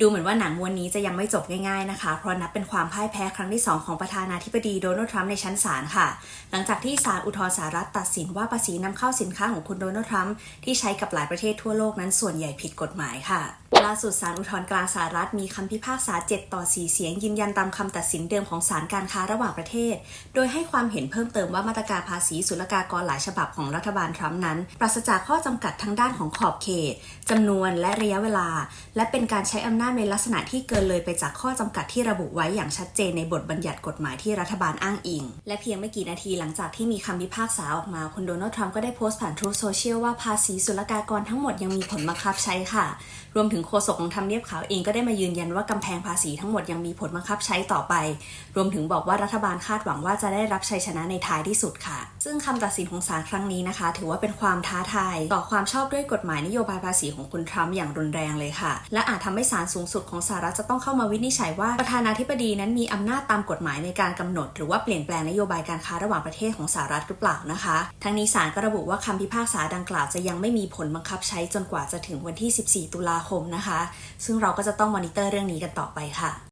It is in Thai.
ดูเหมือนว่าหนังม้วนนี้จะยังไม่จบง่ายๆนะคะ เพราะนับเป็นความพ่ายแพ้ครั้งที่ 2 ของประธานาธิบดีโดนัลด์ทรัมป์ในชั้นศาลค่ะ หลังจากที่ศาลอุทธรณ์สหรัฐตัดสินว่าภาษีนำเข้าสินค้าของคุณโดนัลด์ทรัมป์ที่ใช้กับหลายประเทศทั่วโลกนั้นส่วนใหญ่ผิดกฎหมายค่ะล่าสุดศาลอุทธรณ์กลางสหรัฐมีคำพิพากษา 7 ต่อ 4 เสียงยืนยันตามคำตัดสินเดิมของศาลการค้าระหว่างประเทศ โดยให้ความเห็นเพิ่มเติมว่ามาตรการภาษีศุลกากรหลายฉบับของรัฐบาลทรัมป์นั้น ปราศจากข้อจำกัดทางด้านของขอบเขตจำนวนและระยะเวลา และเป็นการใช้อำนาจในลักษณะที่เกินเลยไปจากข้อจำกัดที่ระบุไว้อย่างชัดเจนในบทบัญญัติกฎหมายที่รัฐบาลอ้างอิง และเพียงไม่กี่นาทีหลังจากที่มีคำพิพากษาออกมา คุณโดนัลด์ทรัมป์ก็ได้โพสต์ผ่านทรูโซเชียลว่าภาษีศุลกากรทั้งหมดยังมีผลบังคับใช้ค่ะ รวมถึงโฆษกของทำเนียบขาวเองก็ได้มายืนยันว่ากำแพงภาษีทั้งหมดยังมีผลบังคับใช้ต่อไป รวมถึงบอกว่ารัฐบาลคาดหวังว่าจะได้รับชัยชนะในท้ายที่สุดค่ะ ซึ่งคำตัดสินของศาลครั้งนี้นะคะ ถือว่าเป็นความท้าทาย ต่อความชอบด้วยกฎหมายนโยบายภาษีของคุณทรัมป์อย่างรุนแรงเลยค่ะ และอาจทำให้ศาลสูงสุดของสหรัฐจะต้องเข้ามาวินิจฉัยว่าประธานาธิบดีนั้นมีอำนาจตามกฎหมายในการกำหนด หรือว่าเปลี่ยนแปลงนโยบายการค้าระหว่างประเทศของสหรัฐหรือเปล่านะคะ ทั้งนี้ศาลก็ระบุว่าคำพิพากษาดังกล่าวจะยังไม่มีผลบังคับใช้จนกว่าจะถึงวันที่ 14 ตุลาคมนะคะ ซึ่งเราก็จะต้องมอนิเตอร์เรื่องนี้กันต่อไปค่ะ